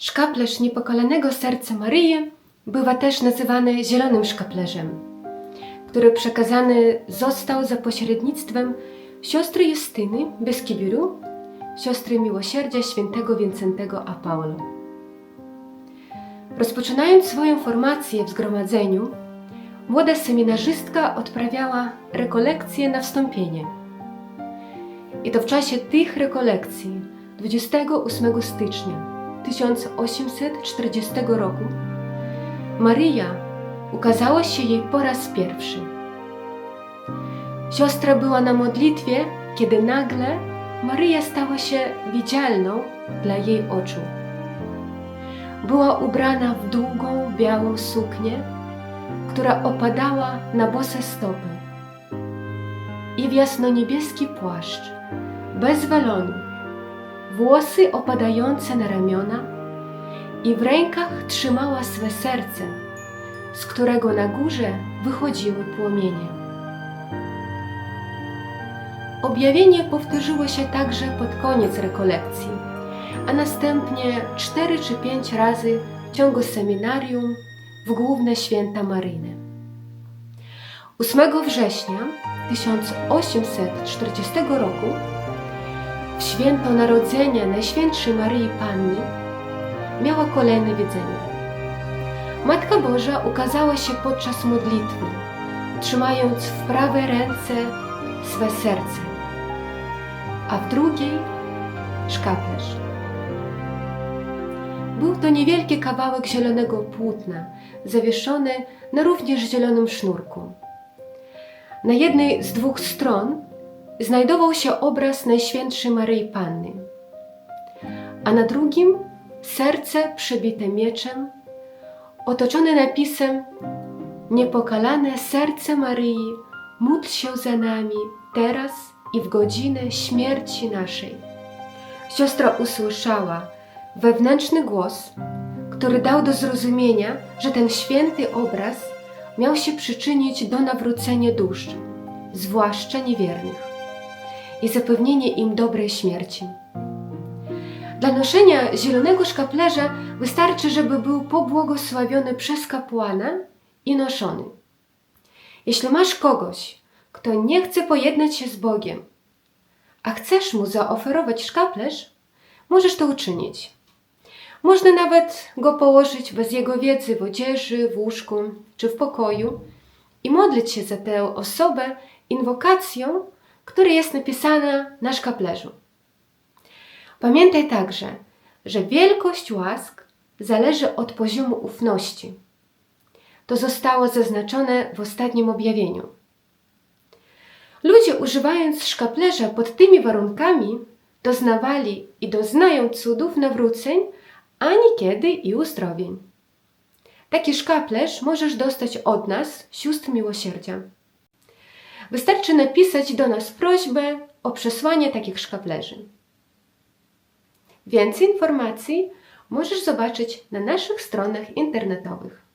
Szkaplerz niepokalanego serca Maryi bywa też nazywany zielonym szkaplerzem, który przekazany został za pośrednictwem siostry Justyny Beskibiru, siostry miłosierdzia świętego Wincentego a. Rozpoczynając swoją formację w zgromadzeniu, młoda seminarzystka odprawiała rekolekcje na wstąpienie. I to w czasie tych rekolekcji 28 stycznia 1840 roku Maryja ukazała się jej po raz pierwszy. Siostra była na modlitwie, kiedy nagle Maryja stała się widzialną dla jej oczu. Była ubrana w długą, białą suknię, która opadała na bose stopy i w jasnoniebieski płaszcz, bez walonu, włosy opadające na ramiona i w rękach trzymała swe serce, z którego na górze wychodziły płomienie. Objawienie powtórzyło się także pod koniec rekolekcji, a następnie cztery czy pięć razy w ciągu seminarium w główne święta Maryjne. 8 września 1840 roku święto Narodzenia Najświętszej Maryi Panny miała kolejne widzenie. Matka Boża ukazała się podczas modlitwy, trzymając w prawej ręce swe serce, a w drugiej szkaplerz. Był to niewielki kawałek zielonego płótna, zawieszony na również zielonym sznurku. Na jednej z dwóch stron znajdował się obraz Najświętszej Maryi Panny, a na drugim serce przebite mieczem, otoczone napisem Niepokalane serce Maryi, módl się za nami teraz i w godzinę śmierci naszej. Siostra usłyszała wewnętrzny głos, który dał do zrozumienia, że ten święty obraz miał się przyczynić do nawrócenia dusz, zwłaszcza niewiernych, i zapewnienie im dobrej śmierci. Dla noszenia zielonego szkaplerza wystarczy, żeby był pobłogosławiony przez kapłana i noszony. Jeśli masz kogoś, kto nie chce pojednać się z Bogiem, a chcesz mu zaoferować szkaplerz, możesz to uczynić. Można nawet go położyć bez jego wiedzy w odzieży, w łóżku czy w pokoju i modlić się za tę osobę inwokacją, która jest napisana na szkaplerzu. Pamiętaj także, że wielkość łask zależy od poziomu ufności. To zostało zaznaczone w ostatnim objawieniu. Ludzie używając szkaplerza pod tymi warunkami doznawali i doznają cudów nawróceń, a niekiedy i uzdrowień. Taki szkaplerz możesz dostać od nas, sióstr miłosierdzia. Wystarczy napisać do nas prośbę o przesłanie takich szkaplerzy. Więcej informacji możesz zobaczyć na naszych stronach internetowych.